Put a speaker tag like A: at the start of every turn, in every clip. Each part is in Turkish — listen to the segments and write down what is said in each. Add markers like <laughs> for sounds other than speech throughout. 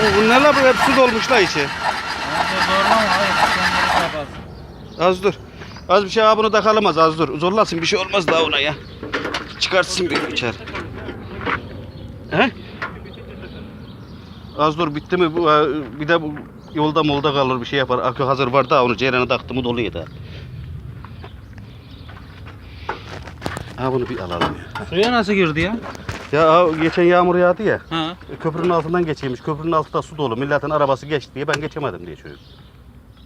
A: bu, bu ne la bu hep su dolmuş la içi. Az dur. Az bir şey abi bunu takalım az az dur. Zorlasın bir şey olmaz daha ona ya. Çıkartsın bir içeri. He? Az dur bitti mi? Bu, e, bir de bu yolda molda kalır bir şey yapar. Akü hazır var da onu ceyrana taktı mı doluyor da. Ha bunu bir alalım ya.
B: Suya nasıl girdi ya?
A: Ya geçen yağmur yağdı ya.
B: Ha.
A: Köprünün altından geçeymiş. Köprünün altında su dolu. Milletin arabası geçti diye ben geçemedim diye çocuk.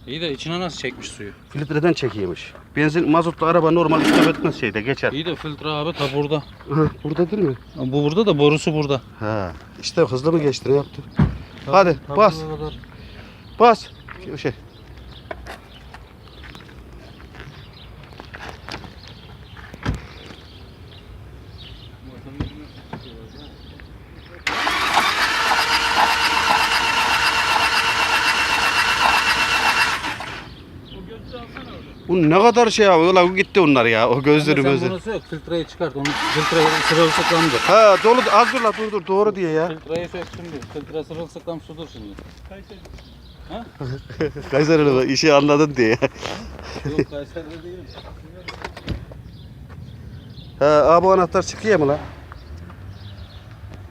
B: İyi de içine nasıl çekmiş suyu?
A: Filtreden çekiyormuş. Benzin mazotlu araba normal istop etmez şeyde geçer.
B: İyi de filtre abi ta burada.
A: Burada değil mi?
B: Bu burada da borusu burada.
A: Ha. İşte hızlı mı geçti ne yaptı? Hadi bas. Bas. Şey- Şey. Bu ne kadar şey abi. Ulan gitti onlar ya. O gözleri
B: Sen
A: gözleri.
B: bunu sök filtreyi çıkart. Onu filtreyi sırılsıklamdır.
A: Ha dolu az dur la dur dur doğru diye ya.
B: Filtreyi söktüm diyor. Filtre sırılsıklam sudur şimdi. <laughs>
A: Kayseri'nin işi anladın diye.
B: Yok Kayseri'de değil.
A: Ha abi bu anahtar çıkıyor mu lan?